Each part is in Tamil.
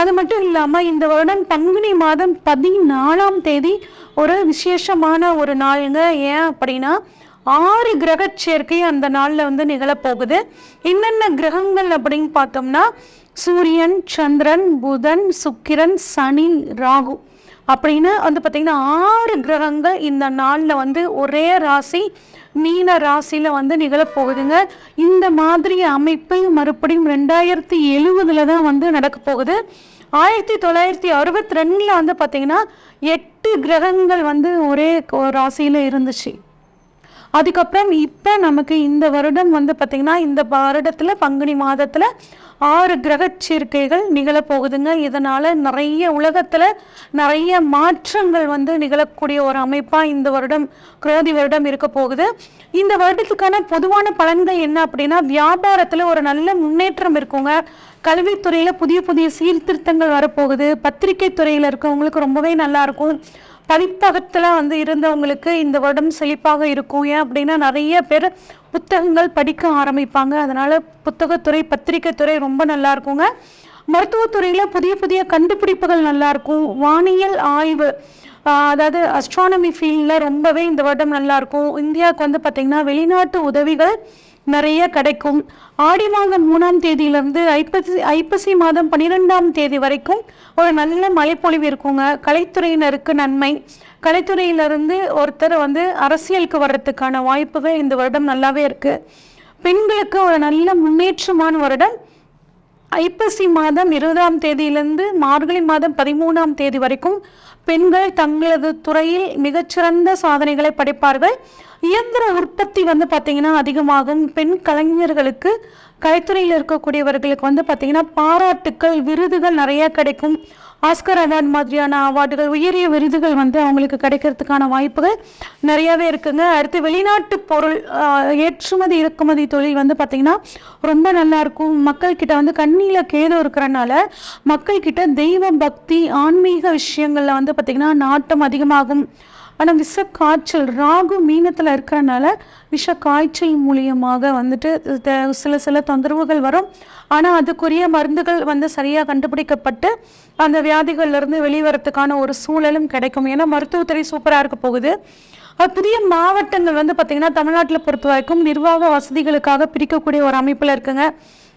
அது மட்டும் இல்லாமல் இந்த வருடம் பங்குனி மாதம் பதினாலாம் தேதி ஒரு விசேஷமான ஒரு நாளுங்க. ஏன் அப்படின்னா ஆறு கிரக சேர்க்கை அந்த நாளில் வந்து நிகழப்போகுது. என்னென்ன கிரகங்கள் அப்படின்னு பார்த்தோம்னா சூரியன் சந்திரன் புதன் சுக்கிரன் சனி ராகு. அப்படின்னு வந்து பார்த்திங்கன்னா ஆறு கிரகங்கள் இந்த நாளில் வந்து ஒரே ராசி மீன ராசியில் வந்து நிகழப்போகுதுங்க இந்த மாதிரி அமைப்பு மறுபடியும் ரெண்டாயிரத்தி எழுபதில் தான் வந்து நடக்க போகுது. ஆயிரத்தி தொள்ளாயிரத்தி அறுபத்தி ரெண்டில் வந்து பார்த்திங்கன்னா எட்டு கிரகங்கள் வந்து ஒரே ராசியில் இருந்துச்சு. அதுக்கப்புறம் இப்போ நமக்கு இந்த வருடம் வந்து பார்த்திங்கன்னா இந்த வருடத்தில் பங்குனி மாதத்தில் ஆறு கிரக சேர்க்கைகள் நிகழப்போகுதுங்க. இதனால் நிறைய உலகத்தில் நிறைய மாற்றங்கள் வந்து நிகழக்கூடிய ஒரு அமைப்பாக இந்த வருடம் குரோதி வருடம் இருக்க போகுது. இந்த வருடத்துக்கான பொதுவான பலன்கள் என்ன அப்படின்னா வியாபாரத்தில் ஒரு நல்ல முன்னேற்றம் இருக்குங்க. கல்வித்துறையில் புதிய புதிய சீர்திருத்தங்கள் வரப்போகுது. பத்திரிகை துறையில் இருக்கவங்களுக்கு ரொம்பவே நல்லாயிருக்கும் இருக்கும் வந்து இருந்தவங்களுக்கு இந்த வருடம் செழிப்பாக இருக்கும். ஏன் அப்படின்னா நிறைய பேர் புத்தகங்கள் படிக்க ஆரம்பிப்பாங்க. அதனால் புத்தகத்துறை பத்திரிக்கைத்துறை ரொம்ப நல்லா இருக்குங்க. மருத்துவத்துறையில் புதிய புதிய கண்டுபிடிப்புகள் நல்லாயிருக்கும் வானியல் ஆய்வு அதாவது அஸ்ட்ரானமி ஃபீல்டில் ரொம்பவே இந்த வருடம் நல்லாயிருக்கும் இந்தியாவுக்கு வந்து பார்த்திங்கன்னா வெளிநாட்டு உதவிகள் நிறைய கிடைக்கும். ஆடி மாதம் மூணாம் தேதியிலேருந்து ஐப்பசி ஐப்பசி மாதம் பன்னிரெண்டாம் தேதி வரைக்கும் ஒரு நல்ல மழைப்பொழிவு இருக்குங்க. கலைத்துறையினருக்கு நன்மை. கலைத்துறையிலிருந்து ஒருத்தர் வந்து அரசியலுக்கு வர்றதுக்கான வாய்ப்புகள் இந்த வருடம் நல்லாவே இருக்குது பெண்களுக்கு ஒரு நல்ல முன்னேற்றமான வருடம். ஐப்பசி மாதம் இருபதாம் தேதியிலிருந்து மார்கழி மாதம் பதிமூணாம் தேதி வரைக்கும் பெண்கள் தங்களது துறையில் மிகச்சிறந்த சாதனைகளை படைப்பார்கள். இயந்திர உற்பத்தி வந்து பார்த்திங்கன்னா அதிகமாகும். பெண் கலைஞர்களுக்கு கலைத்துறையில் இருக்கக்கூடியவர்களுக்கு வந்து பார்த்திங்கன்னா பாராட்டுக்கள் விருதுகள் நிறைய கிடைக்கும். ஆஸ்கர் அவார்ட் மாதிரியான அவார்டுகள் உயரிய விருதுகள் வந்து அவங்களுக்கு கிடைக்கிறதுக்கான வாய்ப்புகள் நிறையாவே இருக்குங்க. அடுத்து வெளிநாட்டு பொருள் ஏற்றுமதி இறக்குமதி தொழில் வந்து பார்த்திங்கன்னா ரொம்ப நல்லாயிருக்கும் மக்கள்கிட்ட வந்து கண்ணியில் கேது இருக்கிறனால மக்கள்கிட்ட தெய்வ பக்தி ஆன்மீக விஷயங்களில் வந்து பார்த்திங்கன்னா நாட்டம் அதிகமாகும். ஆனால் விஷ காய்ச்சல் ராகு மீனத்தில் இருக்கிறனால விஷ காய்ச்சல் மூலியமாக வந்துட்டு த- சில சில தொந்தரவுகள் வரும். ஆனால் அதுக்குரிய மருந்துகள் வந்து சரியாக கண்டுபிடிக்கப்பட்டு அந்த வியாதிகள்லேருந்து வெளிவரத்துக்கான ஒரு சூழலும் கிடைக்கும். ஏன்னா மருத்துவத்துறை சூப்பராக இருக்க போகுது. புதிய மாவட்டங்கள் வந்து பார்த்திங்கன்னா தமிழ்நாட்டில் பொறுத்த வரைக்கும் நிர்வாக வசதிகளுக்காக பிரிக்கக்கூடிய ஒரு அமைப்பில் இருக்குங்க.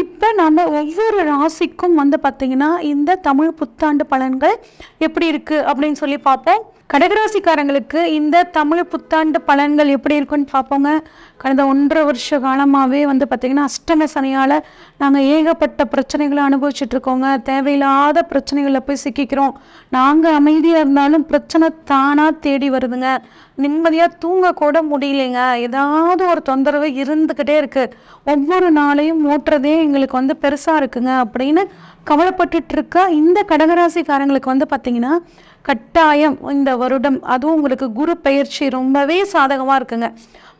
இப்போ நம்ம ஒவ்வொரு ராசிக்கும் வந்து பார்த்திங்கன்னா இந்த தமிழ் புத்தாண்டு பலன்கள் எப்படி இருக்குது அப்படின்னு சொல்லி பார்ப்போம். கடகராசிக்காரங்களுக்கு இந்த தமிழ் புத்தாண்டு பலன்கள் எப்படி இருக்குன்னு பார்ப்போங்க. கடந்த ஒன்றரை வருஷ காலமாகவே வந்து பார்த்திங்கன்னா அஷ்டம சனியால் நாங்கள் ஏகப்பட்ட பிரச்சனைகளை அனுபவிச்சுட்டு இருக்கோங்க. தேவையில்லாத பிரச்சனைகளில் போய் சிக்கிக்கிறோம். நாங்கள் அமைதியாக இருந்தாலும் பிரச்சனை தானாக தேடி வருதுங்க. நிம்மதியாக தூங்க கூட முடியலைங்க. ஏதாவது ஒரு தொந்தரவு இருந்துக்கிட்டே இருக்குது ஒவ்வொரு நாளையும் ஓட்டுறதே எங்களுக்கு வந்து பெருசாக இருக்குங்க அப்படின்னு கவலைப்பட்டுட்டு இருக்க இந்த கடகராசிக்காரங்களுக்கு வந்து பார்த்தீங்கன்னா கட்டாயம் இந்த வருடம் அதுவும் உங்களுக்கு குரு பயிற்சி ரொம்பவே சாதகமாக இருக்குங்க.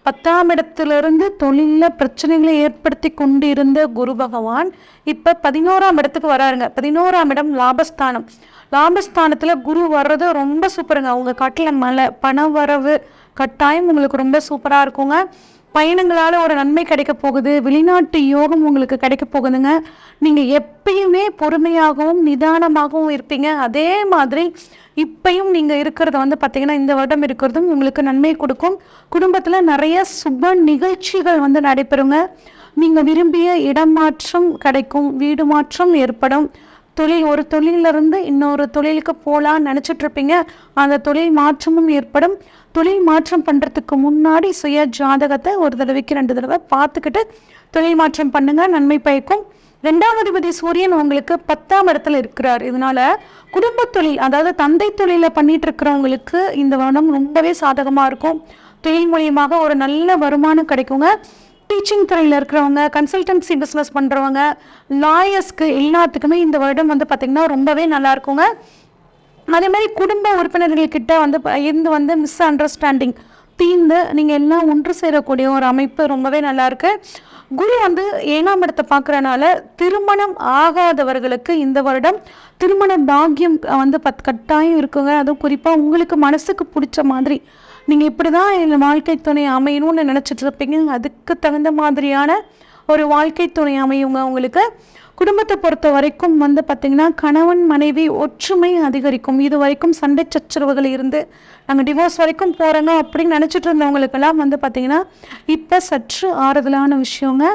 பத்தாம் இடத்துலேருந்து தொழிலில் பிரச்சனைகளை ஏற்படுத்தி கொண்டு இருந்த குரு பகவான் இப்போ பதினோராம் இடத்துக்கு வராருங்க. பதினோராம் இடம் லாபஸ்தானம். லாபஸ்தானத்தில் குரு வர்றது ரொம்ப சூப்பருங்க அவங்க காட்டில் மலை பண வரவு கட்டாயம் உங்களுக்கு ரொம்ப சூப்பராக இருக்குங்க. பயணங்களால் ஒரு நன்மை கிடைக்க போகுது. வெளிநாட்டு யோகம் உங்களுக்கு கிடைக்க போகுதுங்க. நீங்கள் எப்பயுமே பொறுமையாகவும் நிதானமாகவும் இருப்பீங்க. அதே மாதிரி இப்பையும் நீங்கள் இருக்கிறத வந்து பார்த்தீங்கன்னா இந்த வருடம் இருக்கிறதும் உங்களுக்கு நன்மை கொடுக்கும். குடும்பத்தில் நிறைய சுப நிகழ்ச்சிகள் வந்து நடைபெறுங்க. நீங்கள் விரும்பிய இடமாற்றம் கிடைக்கும். வீடு மாற்றம் ஏற்படும். தொழில் ஒரு தொழிலிருந்து இன்னொரு தொழிலுக்கு போகலான்னு நினச்சிட்ருப்பீங்க அந்த தொழில் மாற்றமும் ஏற்படும். தொழில் மாற்றம் பண்ணுறதுக்கு முன்னாடி சுய ஜாதகத்தை ஒரு தடவைக்கு ரெண்டு தடவை பார்த்துக்கிட்டு தொழில் மாற்றம் பண்ணுங்கள் நன்மை பயக்கும். ரெண்டாம் அதிபதி சூரியன் உங்களுக்கு பத்தாம் இடத்துல இருக்கிறார். இதனால குடும்ப தொழில் அதாவது தந்தை தொழிலை பண்ணிட்டு இருக்கிறவங்களுக்கு இந்த வருடம் ரொம்பவே சாதகமாக இருக்கும். தொழில் மூலியமாக ஒரு நல்ல வருமானம் கிடைக்குங்க. டீச்சிங் துறையில் இருக்கிறவங்க கன்சல்டன்சி பிஸ்னஸ் பண்ணுறவங்க லாயர்ஸ்க்கு எல்லாத்துக்குமே இந்த வருடம் வந்து பார்த்திங்கன்னா ரொம்பவே நல்லா இருக்குங்க. அதே மாதிரி குடும்ப உறுப்பினர்கள்கிட்ட வந்து இருந்து வந்து மிஸ் அண்டர்ஸ்டாண்டிங் தீர்ந்து நீங்கள் எல்லாம் ஒன்று சேரக்கூடிய ஒரு அமைப்பு ரொம்பவே நல்லாயிருக்கு குரு வந்து ஏழாம் இடத்தை பார்க்குறனால திருமணம் ஆகாதவர்களுக்கு இந்த வருடம் திருமண பாக்கியம் வந்து பத் கட்டாயம் இருக்குங்க. அதுவும் குறிப்பாக உங்களுக்கு மனசுக்கு பிடிச்ச மாதிரி. நீங்கள் இப்படி தான் என் வாழ்க்கை துணை அமையணும்னு நினச்சிட்டு இருப்பீங்க. அதுக்கு தகுந்த மாதிரியான ஒரு வாழ்க்கை துணை அமையுங்க உங்களுக்கு. குடும்பத்தை பொறுத்த வரைக்கும் வந்து பார்த்திங்கன்னா கணவன் மனைவி ஒற்றுமை அதிகரிக்கும். இது வரைக்கும் சண்டை சச்சரவுகள் இருந்து நாங்கள் டிவோர்ஸ் வரைக்கும் போகிறோங்க அப்படின்னு நினச்சிட்டு இருந்தவங்களுக்கெல்லாம் வந்து பார்த்திங்கன்னா இப்போ சற்று ஆறுதலான விஷயங்க.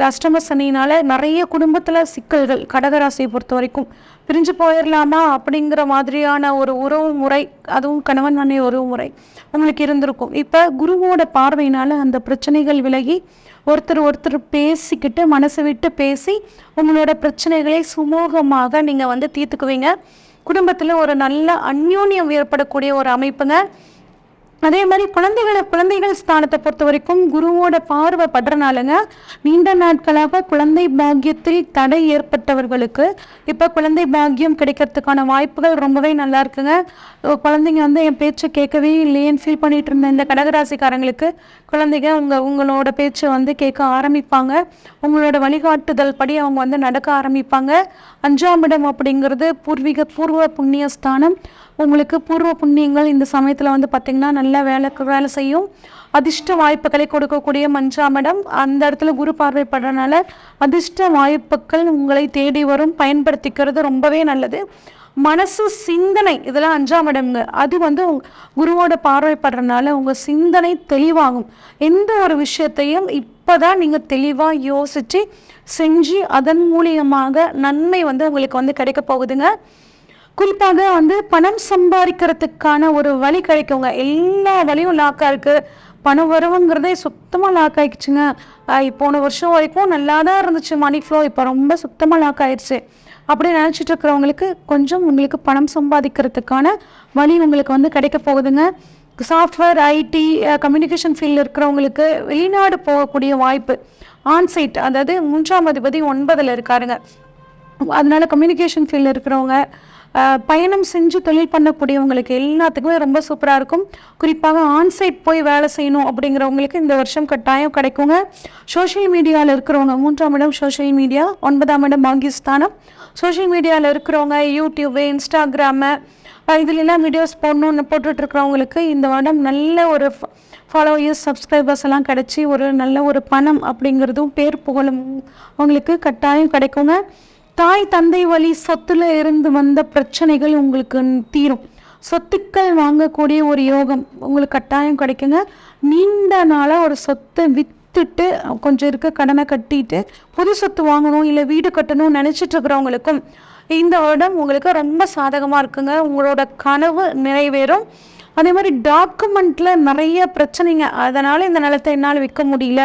கஸ்டமர் சனினால் நிறைய குடும்பத்தில் சிக்கல்கள் கடகராசியை பொறுத்த வரைக்கும் பிரிஞ்சு போயிடலாமா அப்படிங்கிற மாதிரியான ஒரு உறவு முறை அதுவும் கணவன் மனைவி உறவு முறை உங்களுக்கு இருந்திருக்கும். இப்போ குருவோட பார்வையினால் அந்த பிரச்சனைகள் விலகி ஒருத்தர் ஒருத்தர் பேசிக்கிட்டு மனசு விட்டு பேசி உங்களோட பிரச்சனைகளை சுமூகமாக நீங்கள் வந்து தீர்த்துக்குவீங்க. குடும்பத்தில் ஒரு நல்ல அந்யோன்யம் ஏற்படக்கூடிய ஒரு அமைப்புங்க. அதே மாதிரி குழந்தைகளை குழந்தைகள் ஸ்தானத்தை பொறுத்த வரைக்கும் குருவோட பார்வை படுறனாலங்க நீண்ட நாட்களாக குழந்தை பாக்கியத்தில் தடை ஏற்பட்டவர்களுக்கு இப்போ குழந்தை பாக்கியம் கிடைக்கிறதுக்கான வாய்ப்புகள் ரொம்பவே நல்லா இருக்குங்க குழந்தைங்க வந்து என் பேச்சை கேட்கவே இல்லையேன்னு ஃபீல் பண்ணிட்டு இருந்த இந்த கடகராசிக்காரங்களுக்கு குழந்தைங்க உங்க உங்களோட பேச்சை வந்து கேட்க ஆரம்பிப்பாங்க. உங்களோட வழிகாட்டுதல் படி அவங்க வந்து நடக்க ஆரம்பிப்பாங்க. அஞ்சாம் இடம் அப்படிங்கிறது பூர்வீக பூர்வ புண்ணிய ஸ்தானம் உங்களுக்கு பூர்வ புண்ணியங்கள் இந்த சமயத்தில் வந்து பார்த்திங்கன்னா நல்ல வேலைக்கு வேலை செய்யும். அதிர்ஷ்ட வாய்ப்புகளை கொடுக்கக்கூடிய மஞ்சாம் இடம் அந்த இடத்துல குரு பார்வைப்படுறதுனால அதிர்ஷ்ட வாய்ப்புகள் உங்களை தேடி வரும். பயன்படுத்திக்கிறது ரொம்பவே நல்லது. மனசு சிந்தனை இதெல்லாம் அஞ்சாம் இடம்ங்க அது வந்து குருவோட பார்வைப்படுறதுனால உங்கள் சிந்தனை தெளிவாகும். எந்த ஒரு விஷயத்தையும் இப்போதான் நீங்கள் தெளிவாக யோசித்து செஞ்சு அதன் மூலியமாக நன்மை வந்து உங்களுக்கு வந்து கிடைக்க போகுதுங்க. குறிப்பாக வந்து பணம் சம்பாதிக்கிறதுக்கான ஒரு வழி கிடைக்குங்க. எல்லா வழியும் லாக்காக இருக்குது பணம் வருவங்கிறதே சுத்தமாக லாக் ஆகிடுச்சுங்க போன வருஷம் வரைக்கும் நல்லா தான் இருந்துச்சு மணி ஃப்ளோ இப்போ ரொம்ப சுத்தமாக லாக் ஆகிடுச்சு அப்படி நினச்சிட்டு இருக்கிறவங்களுக்கு கொஞ்சம் உங்களுக்கு பணம் சம்பாதிக்கிறதுக்கான வழி உங்களுக்கு வந்து கிடைக்க போகுதுங்க. சாஃப்ட்வேர் ஐடி கம்யூனிகேஷன் ஃபீல்டில் இருக்கிறவங்களுக்கு வெளிநாடு போகக்கூடிய வாய்ப்பு. ஆன்சைட் அதாவது மூன்றாம் அதிபதி ஒன்பதில் இருக்காருங்க. அதனால கம்யூனிகேஷன் ஃபீல்டில் இருக்கிறவங்க பயணம் செஞ்சு தொழில் பண்ணக்கூடியவங்களுக்கு எல்லாத்துக்குமே ரொம்ப சூப்பராக இருக்கும். குறிப்பாக ஆன்சைட் போய் வேலை செய்யணும் அப்படிங்கிறவங்களுக்கு இந்த வருஷம் கட்டாயம் கிடைக்குங்க. சோஷியல் மீடியாவில் இருக்கிறவங்க மூன்றாம் இடம் சோஷியல் மீடியா ஒன்பதாம் இடம் பாகிஸ்தானம். சோஷியல் மீடியாவில் இருக்கிறவங்க யூடியூப்பு இன்ஸ்டாகிராமு இதுலலாம் வீடியோஸ் போடணும்னு போட்டுட்ருக்கிறவங்களுக்கு இந்த வருடம் நல்ல ஒரு ஃபாலோயர்ஸ் சப்ஸ்கிரைபர்ஸ் எல்லாம் கிடச்சி ஒரு நல்ல ஒரு பணம் அப்படிங்கிறதும் பேர் புகழும் அவங்களுக்கு கட்டாயம் கிடைக்குங்க. தாய் தந்தை வழி சொத்துல இருந்து வந்த பிரச்சனைகள் உங்களுக்கு தீரும். சொத்துக்கள் வாங்கக்கூடிய ஒரு யோகம் உங்களுக்கு கட்டாயம் கிடைக்குங்க. நீண்ட நாளாக ஒரு சொத்தை வித்துட்டு கொஞ்சம் இருக்க கடனை கட்டிட்டு புது சொத்து வாங்கணும் இல்லை வீடு கட்டணும்னு நினச்சிட்டு இருக்கிறவங்களுக்கும் இந்த வருடம் உங்களுக்கு ரொம்ப சாதகமாக இருக்குங்க. உங்களோட கனவு நிறைவேறும். அதே மாதிரி டாக்குமெண்ட்டில் நிறைய பிரச்சனைங்க. அதனால் இந்த நிலத்தை என்னால் விற்க முடியல.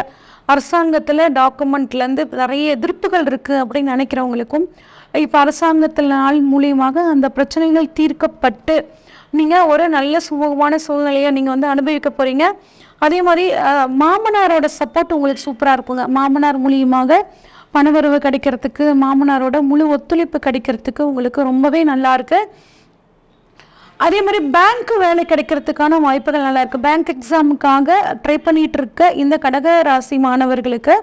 அரசாங்கத்தில் டாக்குமெண்ட்லேருந்து நிறைய எதிர்ப்புகள் இருக்குது அப்படின்னு நினைக்கிறவங்களுக்கும் இப்போ அரசாங்கத்தினால் மூலியமாக அந்த பிரச்சனைகள் தீர்க்கப்பட்டு நீங்கள் ஒரு நல்ல சுமூகமான சூழ்நிலையை நீங்கள் வந்து அனுபவிக்க போகிறீங்க அதே மாதிரி மாமனாரோட சப்போர்ட் உங்களுக்கு சூப்பராக இருக்குங்க. மாமனார் மூலியமாக பணவரவு கிடைக்கிறதுக்கு மாமனாரோட முழு ஒத்துழைப்பு கிடைக்கிறதுக்கு உங்களுக்கு ரொம்பவே நல்லாருக்கு அதே மாதிரி பேங்க் வேலை கிடைக்கிறதுக்கான வாய்ப்புகள் நல்லா இருக்கு. பேங்க் எக்ஸாமுக்காக ட்ரை பண்ணிட்டு இருக்க இந்த கடக ராசி மாணவர்களுக்கு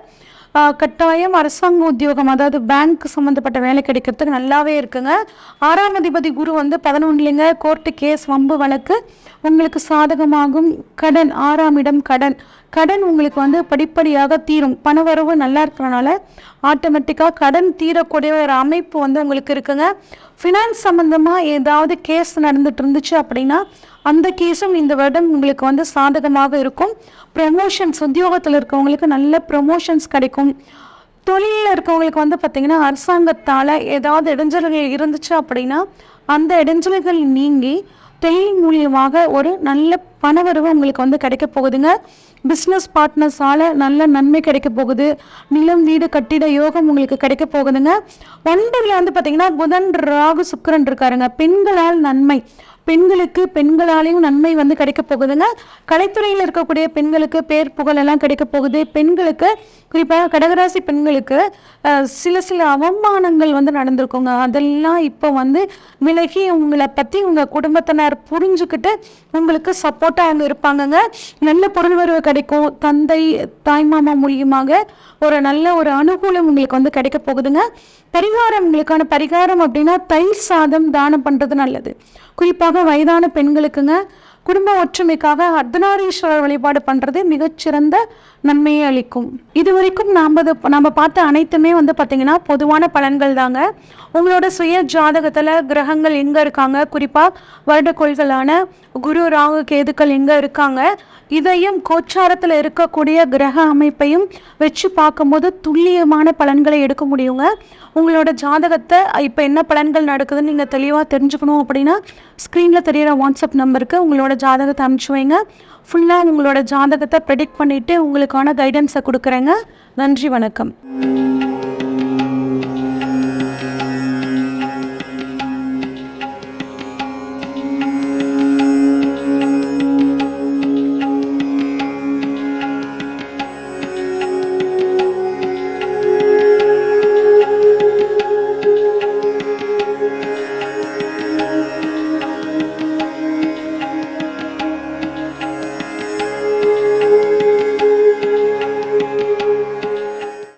கட்டாயம் அரசாங்க உத்தியோகம் அதாவது பேங்க் சம்மந்தப்பட்ட வேலை கிடைக்கிறதுக்கு நல்லாவே இருக்குங்க. ஆறாம் அதிபதி குரு வந்து பதினொன்றுலேங்க கோர்ட்டு கேஸ் வம்பு வழக்கு உங்களுக்கு சாதகமாகும். கடன் ஆறாம் இடம் கடன். கடன் உங்களுக்கு வந்து படிப்படியாக தீரும். பணவரவு நல்லா இருக்கிறனால ஆட்டோமேட்டிக்காக கடன் தீரக்கூடிய ஒரு அமைப்பு வந்து உங்களுக்கு இருக்குங்க. ஃபினான்ஸ் சம்மந்தமாக ஏதாவது கேஸ் நடந்துட்டு இருந்துச்சு அப்படின்னா அந்த கேஸும் இந்த வருடம் உங்களுக்கு வந்து சாதகமாக இருக்கும். ப்ரொமோஷன்ஸ் உத்தியோகத்தில் இருக்கவங்களுக்கு நல்ல ப்ரொமோஷன்ஸ் கிடைக்கும். தொழிலில் இருக்கவங்களுக்கு வந்து பார்த்திங்கன்னா அரசாங்கத்தால் ஏதாவது இடைஞ்சல்கள் இருந்துச்சு அப்படின்னா அந்த இடைஞ்சல்கள் நீங்கி தொழில் மூலியமாக ஒரு நல்ல பணவரவு உங்களுக்கு வந்து கிடைக்க போகுதுங்க. பிஸ்னஸ் பார்ட்னர்ஸால் நல்ல நன்மை கிடைக்க போகுது. நிலம் வீடு கட்டிட யோகம் உங்களுக்கு கிடைக்க போகுதுங்க. ஒன்பதுல வந்து பார்த்தீங்கன்னா புதன் ராகு சுக்கரன் இருக்காருங்க. பெண்களால் நன்மை. பெண்களுக்கு பெண்களாலேயும் நன்மை வந்து கிடைக்க போகுதுங்க. கலைத்துறையில் இருக்கக்கூடிய பெண்களுக்கு பேர் புகழ் எல்லாம் கிடைக்க போகுது. பெண்களுக்கு குறிப்பாக கடகராசி பெண்களுக்கு சில சில அவமானங்கள் வந்து நடந்திருக்குங்க. அதெல்லாம் இப்போ வந்து விலகி உங்களை பற்றி உங்கள் குடும்பத்தினர் புரிஞ்சுக்கிட்டு உங்களுக்கு சப்போர்ட்டாக அவங்க இருப்பாங்கங்க. நல்ல பொருள் வரவு கிடைக்கும். தந்தை தாய்மாமா மூலியமாக ஒரு நல்ல ஒரு அனுகூலம் உங்களுக்கு வந்து கிடைக்க போகுதுங்க. பரிகாரம் உங்களுக்கான பரிகாரம் அப்படின்னா தயிர் சாதம் தானம் பண்ணுறது நல்லது. குறிப்பாக வயதான பெண்களுக்குங்க குடும்ப ஒற்றுமைக்காக அர்த்தநாரீஸ்வரர் வழிபாடு பண்ணுறது மிகச்சிறந்த நன்மையை அளிக்கும். இது வரைக்கும் நாம் நம்ம பார்த்த அனைத்துமே வந்து பார்த்திங்கன்னா பொதுவான பலன்கள் தாங்க. உங்களோட சுய ஜாதகத்தில் கிரகங்கள் எங்கே இருக்காங்க? குறிப்பாக வருடக்கோள்களான குரு ராகு கேதுக்கள் எங்கே இருக்காங்க? இதையும் கோச்சாரத்தில் இருக்கக்கூடிய கிரக அமைப்பையும் வச்சு பார்க்கும்போது துல்லியமான பலன்களை எடுக்க முடியுங்க. உங்களோட ஜாதகத்தை இப்போ என்ன பலன்கள் நடக்குதுன்னு நீங்கள் தெளிவாக தெரிஞ்சுக்கணும் அப்படின்னா ஸ்க்ரீனில் தெரியிற வாட்ஸ்அப் நம்பருக்கு உங்களோட ஜாதகத்தை அனுப்பிச்சு வைங்க. ஃபுல்லாக உங்களோட ஜாதகத்தை ப்ரெடிக்ட் பண்ணிவிட்டு உங்களுக்கான கைடன்ஸை கொடுக்குறேங்க. நன்றி வணக்கம்.